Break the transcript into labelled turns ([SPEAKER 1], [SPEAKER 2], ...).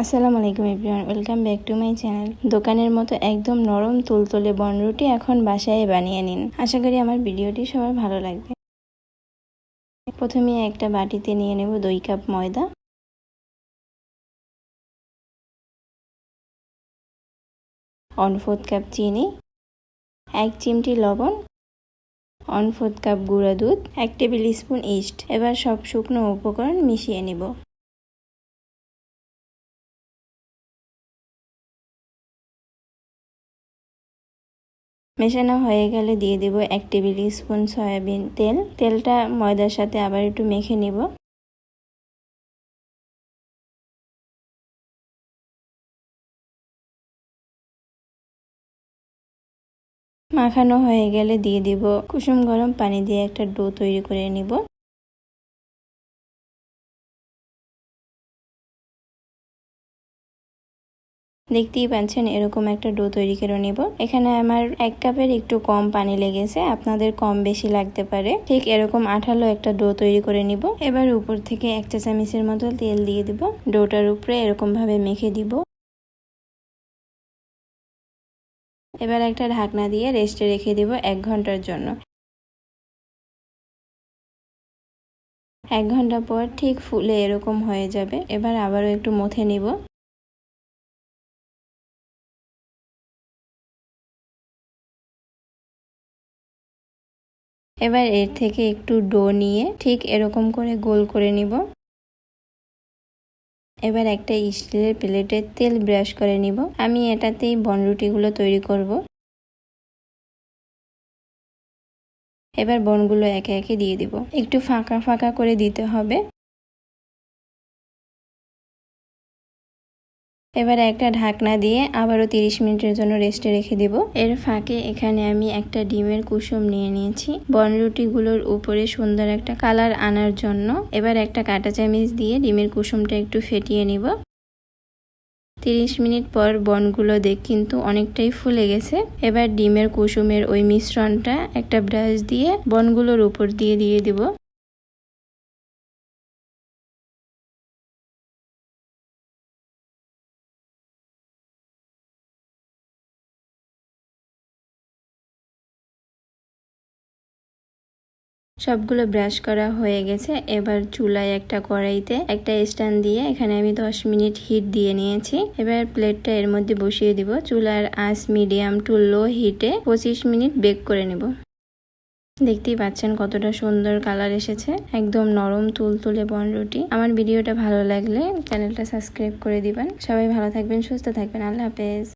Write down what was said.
[SPEAKER 1] আসসালামু আলাইকুম everyone, welcome back to my channel. দোকানের মতো একদম নরম তুলতুলে বনরুটি এখন বাসায় বানিয়ে নিন। আশা করি আমার ভিডিওটি সবার ভালো লাগবে। প্রথমে একটা বাটিতে নিয়ে নেব দুই কাপ ময়দা। ওয়ান ফোর্থ কাপ চিনি। এক চিমটি লবণ। ওয়ান ফোর্থ কাপ গুঁড়া দুধ। এক টেবিল স্পুন ইস্ট। এবার সব শুকনো উপকরণ মিশিয়ে নিব। মেশানো হয়ে গেলে দিয়ে দেব এক টেবিল স্পুন সয়াবিন তেল। তেলটা ময়দার সাথে আবার একটু মেখে নিব। মাখানো হয়ে গেলে দিয়ে দিব কুসুম গরম পানি দিয়ে একটা ডো তৈরি করে নিব। দেখতেই পাচ্ছেন, এরকম একটা ডো তৈরি করে নিব। এখানে আমার এক কাপের একটু কম পানি লেগেছে, আপনাদের কম বেশি লাগতে পারে। ঠিক এরকম আঠালো একটা ডো তৈরি করে নিব। এবার উপর থেকে এক চা চামিচের মতো তেল দিয়ে দিব। ডোটার উপরে এরকম ভাবে মেখে দিব। এবার একটা ঢাকনা দিয়ে রেস্টে রেখে দিব এক ঘণ্টার জন্য। এক ঘণ্টা পর ঠিক ফুলে এরকম হয়ে যাবে। এবার আবারও একটু মথে নিব। এবার এর থেকে একটু ডো নিয়ে ঠিক এরকম করে গোল করে নিব। এবার একটা স্টিলের প্লেটে তেল ব্রাশ করে নিব। আমি এটাতেই বনরুটিগুলো তৈরি করব। এবার বনগুলো একে একে দিয়ে দিব। একটু ফাঁকা ফাঁকা করে দিতে হবে। এবার একটা ঢাকনা দিয়ে আবারও তিরিশ মিনিটের জন্য রেস্টে রেখে দিব। এর ফাঁকে এখানে আমি একটা ডিমের কুসুম নিয়ে নিয়েছি। বনরুটিগুলোর উপরে সুন্দর একটা কালার আনার জন্য এবার একটা কাঁটা চামিচ দিয়ে ডিমের কুসুমটা একটু ফেটিয়ে নিব। তিরিশ মিনিট পর বনগুলো দেখ কিন্তু অনেকটাই ফুলে গেছে। এবার ডিমের কুসুমের ওই মিশ্রণটা একটা ব্রাশ দিয়ে বনগুলোর উপর দিয়ে দিয়ে দিব। সবগুলো ব্রাশ করা হয়ে গেছে। এবার চুলায় একটা কড়াইতে একটা স্ট্যান্ড দিয়ে এখানে আমি দশ মিনিট হিট দিয়ে নিয়েছি। এবার প্লেটটা এর মধ্যে বসিয়ে দিব। চুলার আঁচ মিডিয়াম টু লো হিটে পঁচিশ মিনিট বেক করে নেব। দেখতেই পাচ্ছেন কতটা সুন্দর কালার এসেছে। একদম নরম, তুলতুলে বনরুটি আমার ভিডিওটা ভালো লাগলে চ্যানেলটা সাবস্ক্রাইব করে দিবেন। সবাই ভালো থাকবেন, সুস্থ থাকবেন। আল্লাহ হাফেজ।